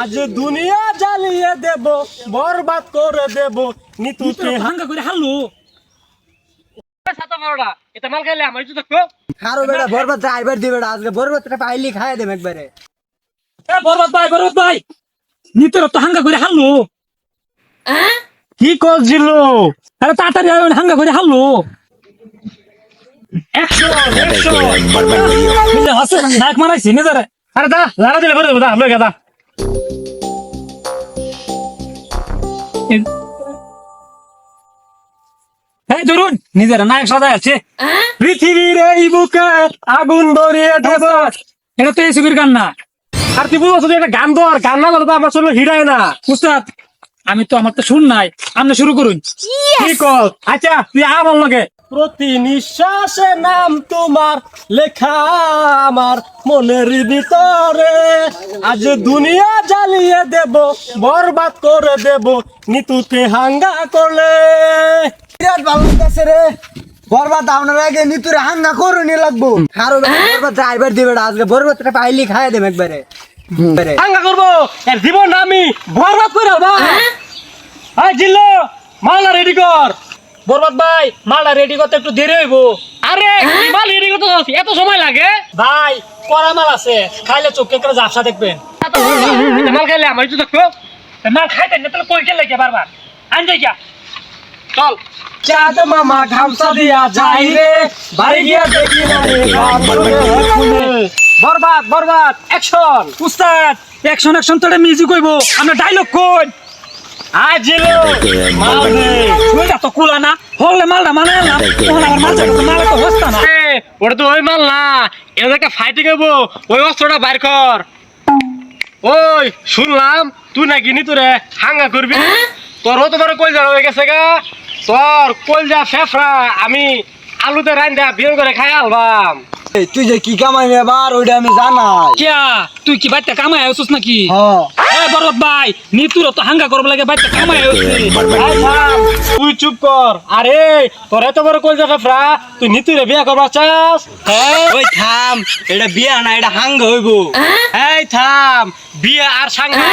আজ দুনিয়া জ্বালিয়ে দেব বরবাদ করে দেব। নিতুকে হাঙ্গা করে হাল্লু ছাতা মারোটা এটা মাল খাইলে আমার কিছু খারো বেটা বরবাদ ড্রাইভার দিবে আজকে বরবাদটা পাইলি খাই দেব একবারে। এ বরবাদ ভাই বরবাদ ভাই। নিতর তো হাঙ্গা করে হাল্লু কি করছিল? আরে তাড়াতাড়ি হাঙ্গা করে হাল্লু একশো একশো। হাসে মারাইছি নিজেরে। আরে দা লারা দিলে করে দা লই গেদা এই ধরুন নিজের নায়ক সাদা আছে। পৃথিবীর এই বুকে আগুন ধরিয়ে দেব। এটা তো এই সুবির গান না। আর তুই বুঝছ এটা গান দর গান না বলে তো আমার না। উস্তাদ আমি তো আমার তো শুন নাই। আপনি শুরু করুন। আচ্ছা তুই আমার লগে প্রতি নিঃশ্বাসে নাম তোমার লেখা আমার মনের ভিতরে। আজ দুনিয়া জ্বালিয়ে দেব বরবাদ করে দেব নিতুকে হাঙ্গা করলে। বিরাট ভালো লাগতেছে রে বরবাদ আপনার আগে নিতুরে হাঙ্গা করুনি লাগবো। খারো বেটা বরবাদ ড্রাইভার দিবে আজকে বরবাদটা পাইলি খাই দেব একবারে। হাঙ্গা করব এর জীবন আমি বরবাদ করে বা আয় জিল্লো মালটা রেডি কর। বরবাদ ভাই মালটা রেডি করতে একটু দেরি হইব। আরে মাল রেডি করতে এত সময় লাগে? ভাই কড়া মাল আছে খাইলে চোখে করে ঝাপসা দেখবেন। মাল খাইলে আমার তা মাল খাইতেন না তাহলে কই গেলে কে বারবার? আন যাই গিয়া। চল। চাঁদ মামা ঘামসা দিয়া যাই রে বাড়ি গিয়া দেখি না রে। বরবাদ বরবাদ অ্যাকশন উস্তাদ অ্যাকশন অ্যাকশন তোরে মিউজিক কইবো আমরা ডায়লগ কই? আজ জিলো মাল রে ওইটা তো কুলা না হলে মালটা মানে না। ওহলে আমার মালটা তো মাল তো হস্তা না। এ, ওটা তো ওই মাল না এর একটা ফাইটিং হব ওই অস্ত্রটা বাইর কর। ওই শুনলাম তুই নাকি নি তোরে হাঙ্গা করবি? তোর তোমার কলজা হয়ে গেছে গা। তোর কলজা ফেফড়া আমি আলুতে রান্দা বিয়ে করে খাই আলবাম। এই, তুই যে কি কামাই এবার ওইটা আমি জানাই। কিয়া তুই কি বাইতে কামাই আছিস নাকি? হ্যাঁ। বরবাদ ভাই নিতুর তো হাঙ্গা করব লাগে বাইতে কামাই তুই চুপ কর। আরে তোর এত বড় কলজা ফেফড়া তুই নিতুরে বিয়ে করবা চাস? হ্যাঁ? ওই থাম এটা বিয়া না এটা হাঙ্গা হইব। এই থাম বিয়ে আর সাঙ্গা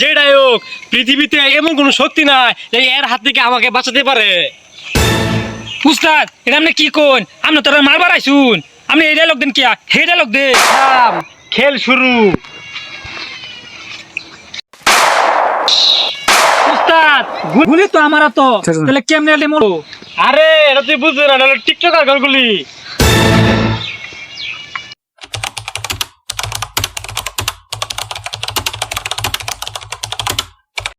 যেটাই হোক পৃথিবীতে এমন কোনো শক্তি নাই যে এর হাত থেকে আমাকে বাঁচাতে পারে। উস্তাদ এটা আপনি কি কোন? আপনি তোরা মারবার আইছুন আপনি এই ডায়লগ দেন কিয়া হে ডায়লগ দে থাম। খেল শুরু। উস্তাদ গুলি তো আমার তো। তাহলে কেমনে আরে এটা তুই বুঝলি না এটা টিকটকার গলগুলি।